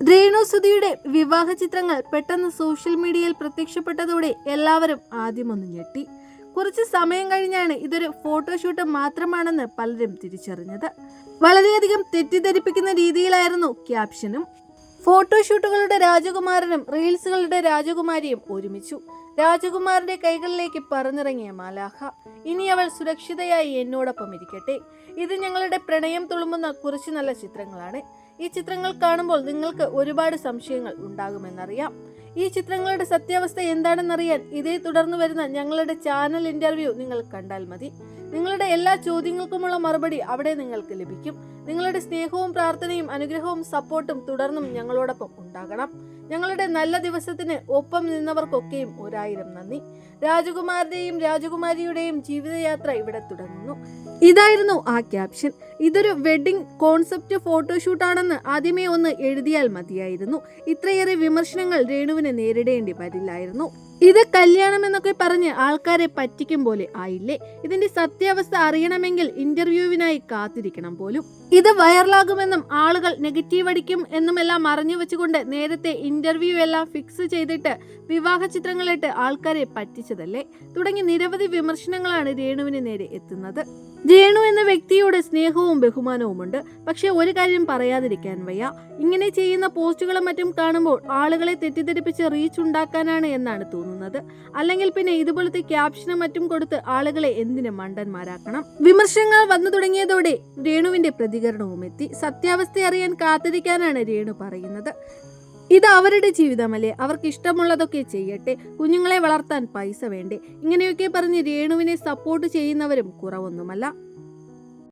രേണുസുതിയുടെ വിവാഹ ചിത്രങ്ങൾ പെട്ടെന്ന് സോഷ്യൽ മീഡിയയിൽ പ്രത്യക്ഷപ്പെട്ടതോടെ എല്ലാവരും ആദ്യം ആദ്യമൊന്ന് ഞെട്ടി. കുറച്ച് സമയം കഴിഞ്ഞാണ് ഇതൊരു ഫോട്ടോഷൂട്ട് മാത്രമാണെന്ന് പലരും തിരിച്ചറിഞ്ഞത്. വളരെയധികം തെറ്റിദ്ധരിപ്പിക്കുന്ന രീതിയിലായിരുന്നു ക്യാപ്ഷനും. ഫോട്ടോഷൂട്ടുകളുടെ രാജകുമാരനും റീൽസുകളുടെ രാജകുമാരിയും ഒരുമിച്ചു. രാജകുമാരന്റെ കൈകളിലേക്ക് പറന്നിറങ്ങിയ മാലാഹ ഇനി അവൾ സുരക്ഷിതയായി എന്നോടൊപ്പം ഇരിക്കട്ടെ. ഇത് ഞങ്ങളുടെ പ്രണയം തുളുമ്പുന്ന കുറച്ച് നല്ല ചിത്രങ്ങളാണ്. ഈ ചിത്രങ്ങൾ കാണുമ്പോൾ നിങ്ങൾക്ക് ഒരുപാട് സംശയങ്ങൾ ഉണ്ടാകുമെന്നറിയാം. ഈ ചിത്രങ്ങളുടെ സത്യാവസ്ഥ എന്താണെന്നറിയാൻ ഇതേ തുടർന്ന് വരുന്ന ഞങ്ങളുടെ ചാനൽ ഇന്റർവ്യൂ നിങ്ങൾ കണ്ടാൽ മതി. നിങ്ങളുടെ എല്ലാ ചോദ്യങ്ങൾക്കുമുള്ള മറുപടി അവിടെ നിങ്ങൾക്ക് ലഭിക്കും. നിങ്ങളുടെ സ്നേഹവും പ്രാർത്ഥനയും അനുഗ്രഹവും സപ്പോർട്ടും തുടർന്നും ഞങ്ങളോടൊപ്പം ഉണ്ടാകണം. ഞങ്ങളുടെ നല്ല ദിവസത്തിന് ഒപ്പം നിന്നവർക്കൊക്കെയും ഒരായിരം നന്ദി. രാജകുമാരുടെയും രാജകുമാരിയുടെയും ജീവിതയാത്ര ഇവിടെ തുടങ്ങുന്നു. ഇതായിരുന്നു ആ ക്യാപ്ഷൻ. ഇതൊരു വെഡിങ് കോൺസെപ്റ്റ് ഫോട്ടോഷൂട്ടാണെന്ന് ആദ്യമേ ഒന്ന് എഴുതിയാൽ മതിയായിരുന്നു. ഇത്രയേറെ വിമർശനങ്ങൾ രേണുവിന് നേരിടേണ്ടി വരില്ലായിരുന്നു. ഇത് കല്യാണം എന്നൊക്കെ പറഞ്ഞ് ആൾക്കാരെ പറ്റിക്കും പോലെ ആയില്ലേ? ഇതിന്റെ സത്യാവസ്ഥ അറിയണമെങ്കിൽ ഇന്റർവ്യൂവിനായി കാത്തിരിക്കണം പോലും. ഇത് വൈറലാകുമെന്നും ആളുകൾ നെഗറ്റീവ് അടിക്കും എന്നും എല്ലാം അറിഞ്ഞു വെച്ചുകൊണ്ട് നേരത്തെ ഇന്റർവ്യൂ എല്ലാം ഫിക്സ് ചെയ്തിട്ട് വിവാഹ ചിത്രങ്ങളിട്ട് ആൾക്കാരെ പറ്റിച്ചതല്ലേ? തുടങ്ങി നിരവധി വിമർശനങ്ങളാണ് രേണുവിന് നേരെ എത്തുന്നത്. രേണു എന്ന വ്യക്തിയോട് സ്നേഹവും ബഹുമാനവും ഉണ്ട് പക്ഷെ ഒരു കാര്യം പറയാതിരിക്കാൻ വയ്യ. ഇങ്ങനെ ചെയ്യുന്ന പോസ്റ്റുകളും മറ്റും കാണുമ്പോൾ ആളുകളെ തെറ്റിദ്ധരിപ്പിച്ച് റീച്ച് ഉണ്ടാക്കാനാണ് എന്നാണ് തോന്നുന്നത്. അല്ലെങ്കിൽ പിന്നെ ഇതുപോലത്തെ ക്യാപ്ഷനും മറ്റും കൊടുത്ത് ആളുകളെ എന്തിനു മണ്ടന്മാരാക്കണം? വിമർശനങ്ങൾ വന്നു തുടങ്ങിയതോടെ രേണുവിന്റെ പ്രതികരണവും എത്തി സത്യാവസ്ഥ അറിയാൻ കാത്തിരിക്കാനാണ് രേണു പറയുന്നത്. ഇത് അവരുടെ ജീവിതമല്ലേ? അവർക്ക് ഇഷ്ടമുള്ളതൊക്കെ ചെയ്യട്ടെ. കുഞ്ഞുങ്ങളെ വളർത്താൻ പൈസ വേണ്ടേ. ഇങ്ങനെയൊക്കെ പറഞ്ഞ് രേണുവിനെ സപ്പോർട്ട് ചെയ്യുന്നവരും കുറവൊന്നുമല്ല.